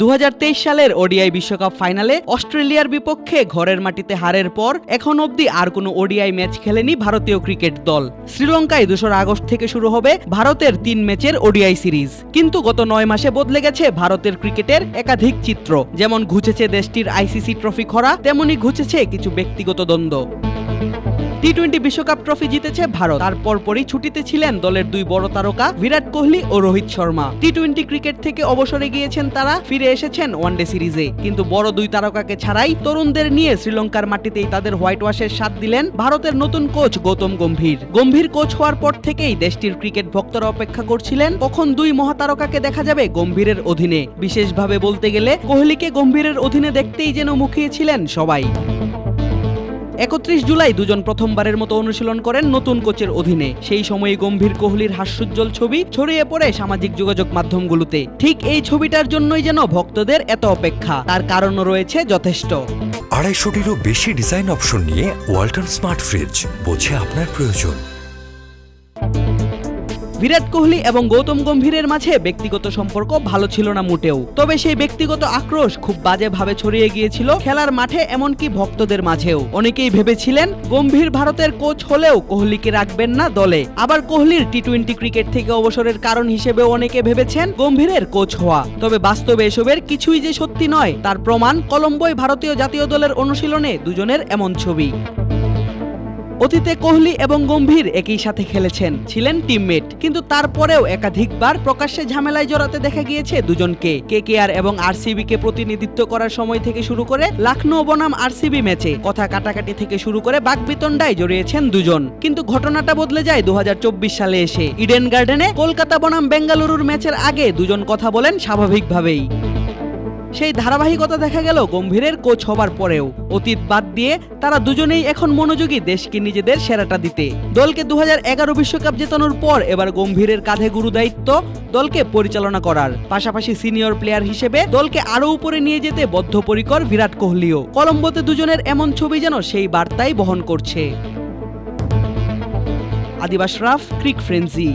দু হাজার তেইশ সালের ওডিআই বিশ্বকাপ ফাইনালে অস্ট্রেলিয়ার বিপক্ষে ঘরের মাটিতে হারের পর এখন অবধি আর কোনো ওডিআই ম্যাচ খেলেনি ভারতীয় ক্রিকেট দল। শ্রীলঙ্কায় দোসরা আগস্ট থেকে শুরু হবে ভারতের তিন ম্যাচের ওডিআই সিরিজ। কিন্তু গত নয় মাসে বদলে গেছে ভারতের ক্রিকেটের একাধিক চিত্র। যেমন ঘুচেছে দেশটির আইসিসি ট্রফি খরা, তেমনি ঘুচেছে কিছু ব্যক্তিগত দ্বন্দ্ব। টি টোয়েন্টি বিশ্বকাপ ট্রফি জিতেছে ভারত। তারপর পরই ছুটিতে ছিলেন দলের দুই বড় তারকা বিরাট কোহলি ও Rohit Sharma. T twenty cricket থেকে অবসরে গিয়েছেন তারা, ফিরে এসেছেন ওয়ানডে সিরিজে কিন্তু বড় দুই তারকাকে ছাড়াই তরুণদের নিয়ে শ্রীলঙ্কার মাটিতেই তাদের হোয়াইট ওয়াশের স্বাদ দিলেন ভারতের নতুন কোচ গৌতম গম্ভীর। গম্ভীর কোচ হওয়ার পর থেকেই দেশটির ক্রিকেট ভক্তরা অপেক্ষা করছিলেন, কখন দুই মহাতারকাকে দেখা যাবে গম্ভীরের অধীনে। বিশেষভাবে বলতে গেলে কোহলিকে গম্ভীরের অধীনে দেখতেই যেন মুখিয়েছিলেন সবাই। একত্রিশ জুলাই দুজন প্রথমবারের মতো অনুশীলন করেন নতুন কোচের অধীনে। সেই সময়ে গম্ভীর কোহলির হাস্যোজ্জ্বল ছবি ছড়িয়ে পড়ে সামাজিক যোগাযোগ মাধ্যমগুলোতে। ঠিক এই ছবিটার জন্যই যেন ভক্তদের এত অপেক্ষা। তার কারণও রয়েছে যথেষ্ট। আড়াইশোটিরও বেশি ডিজাইন অপশন নিয়ে ওয়ালটন স্মার্ট ফ্রিজ বোঝে আপনার প্রয়োজন। বিরাট কোহলি এবং গৌতম গম্ভীরের মাঝে ব্যক্তিগত সম্পর্ক ভালো ছিল না মোটেও। তবে সেই ব্যক্তিগত আক্রোশ খুব বাজেভাবে ছড়িয়ে গিয়েছিল খেলার মাঠে এমনকি ভক্তদের মাঝেও। অনেকেই ভেবেছিলেন, গম্ভীর ভারতের কোচ হলেও কোহলিকে রাখবেন না দলে। আবার কোহলির টি টোয়েন্টি ক্রিকেট থেকে অবসরের কারণ হিসেবে অনেকে ভেবেছেন গম্ভীরের কোচ হওয়া। তবে বাস্তবে এসবের কিছুই যে সত্যি নয়, তার প্রমাণ কলম্বোয় ভারতীয় জাতীয় দলের অনুশীলনে দুজনের এমন ছবি। অতীতে কোহলি এবং গম্ভীর একই সাথে খেলেছেন, ছিলেন টিমমেট কিন্তু তারপরেও একাধিকবার প্রকাশ্যে ঝামেলায় জড়াতে দেখা গিয়েছে দুজনকে। কেকেআর এবং আরসিবি কে প্রতিনিধিত্ব করার সময় থেকে শুরু করে লাখনৌ বনাম আরসিবি ম্যাচে কথা কাটাকাটি থেকে শুরু করে বাকবিতণ্ডায় জড়িয়েছেন দুজন। কিন্তু ঘটনাটা বদলে যায় দু হাজার চব্বিশ সালে এসে। ইডেন গার্ডেনে কলকাতা বনাম বেঙ্গালুরুর ম্যাচের আগে দুজন কথা বলেন স্বাভাবিকভাবেই। সেই ধারাবাহিকতা দেখা গেল গম্ভীরের কোচ হবার পরেও। অতীত বাদ দিয়ে তারা দুজনেই এখন মনোযোগী দেশকে নিজেদের সেরাটা দিতে। দলকে দু বিশ্বকাপ জেতানোর পর এবার গম্ভীরের কাঁধে গুরু দায়িত্ব দলকে পরিচালনা করার। পাশাপাশি সিনিয়র প্লেয়ার হিসেবে দলকে আরও উপরে নিয়ে যেতে বদ্ধপরিকর বিরাট কোহলিও। কলম্বোতে দুজনের এমন ছবি যেন সেই বার্তাই বহন করছে। আদিবাস রাফ, ক্রিক ফ্রেন্সি।